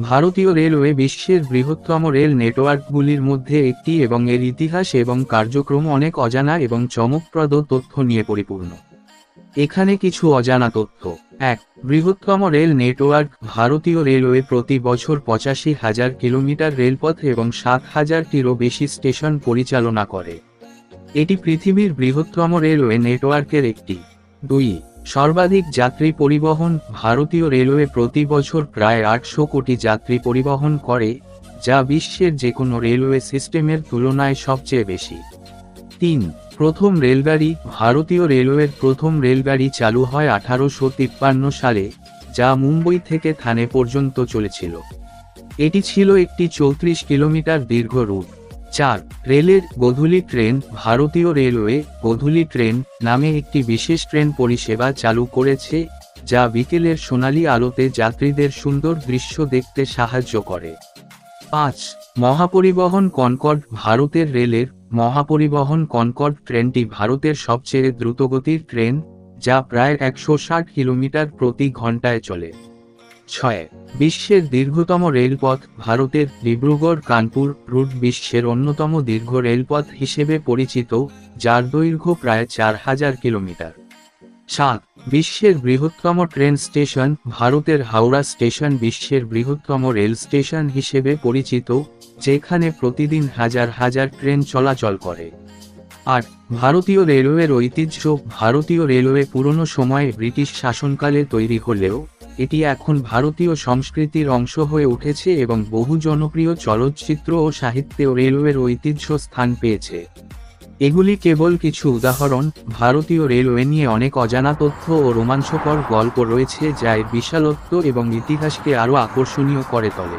ভারতীয় রেলওয়ে বিশ্বের বৃহত্তম রেল নেটওয়ার্কগুলির মধ্যে একটি এবং এর ইতিহাস এবং কার্যক্রম অনেক অজানা এবং চমকপ্রদ তথ্য নিয়ে পরিপূর্ণ। এখানে কিছু অজানা তথ্য। এক, বৃহত্তম রেল নেটওয়ার্ক ভারতীয় রেলওয়ে প্রতি বছর পঁচাশি হাজার কিলোমিটার রেলপথ এবং সাত হাজারটিরও বেশি স্টেশন পরিচালনা করে। এটি পৃথিবীর বৃহত্তম রেলওয়ে নেটওয়ার্কের একটি। দুই সর্বাধিক যাত্রী পরিবহন ভারতীয় রেলওয়ে প্রতি বছর প্রায় আটশো কোটি যাত্রী পরিবহন করে, যা বিশ্বের যে কোনো রেলওয়ে সিস্টেমের তুলনায় সবচেয়ে বেশি। তিন, প্রথম রেলগাড়ি ভারতীয় রেলওয়ের প্রথম রেলগাড়ি চালু হয় আঠারোশো তিপ্পান্ন সালে, যা মুম্বই থেকে থানে পর্যন্ত চলেছিল। এটি ছিল একটি চৌত্রিশ কিলোমিটার দীর্ঘ রুট। চার, রেলের গধূলি ট্রেন, ভারতীয় রেলওয়ে গধূলি ট্রেন নামে একটি বিশেষ ট্রেন পরিষেবা চালু করেছে, যা বিকেলের সোনালী আলোতে যাত্রীদের সুন্দর দৃশ্য দেখতে সাহায্য করে। পাঁচ, মহাপরিবহন কনকর্ড, ভারতের রেলের মহাপরিবহন কনকর্ড ট্রেনটি ভারতের সবচেয়ে দ্রুতগতির ট্রেন, যা প্রায় একশো ষাট কিলোমিটার প্রতি ঘন্টায় চলে। ছয় বিশ্বের দীর্ঘতম রেলপথ ভারতের ডিব্রুগড়, কানপুর রুট বিশ্বের অন্যতম দীর্ঘ রেলপথ হিসেবে পরিচিত, যার দৈর্ঘ্য প্রায় চার হাজার কিলোমিটার। সাত, বিশ্বের বৃহত্তম ট্রেন স্টেশন, ভারতের হাওড়া স্টেশন বিশ্বের বৃহত্তম রেল স্টেশন হিসেবে পরিচিত, যেখানে প্রতিদিন হাজার হাজার ট্রেন চলাচল করে। আট, ভারতীয় রেলওয়ের ঐতিহ্য, ভারতীয় রেলওয়ে পুরনো সময়ে ব্রিটিশ শাসনকালে তৈরি হলেও এটি এখন ভারতীয় সংস্কৃতির অংশ হয়ে উঠেছে এবং বহু জনপ্রিয় চলচ্চিত্র ও সাহিত্যেও রেলওয়ের ঐতিহ্য স্থান পেয়েছে। এগুলি কেবল কিছু উদাহরণ, ভারতীয় রেলওয়ে নিয়ে অনেক অজানা তথ্য ও রোমাঞ্চকর গল্প রয়েছে যা বিশালত্ব এবং ইতিহাসকে আরও আকর্ষণীয় করে তোলে।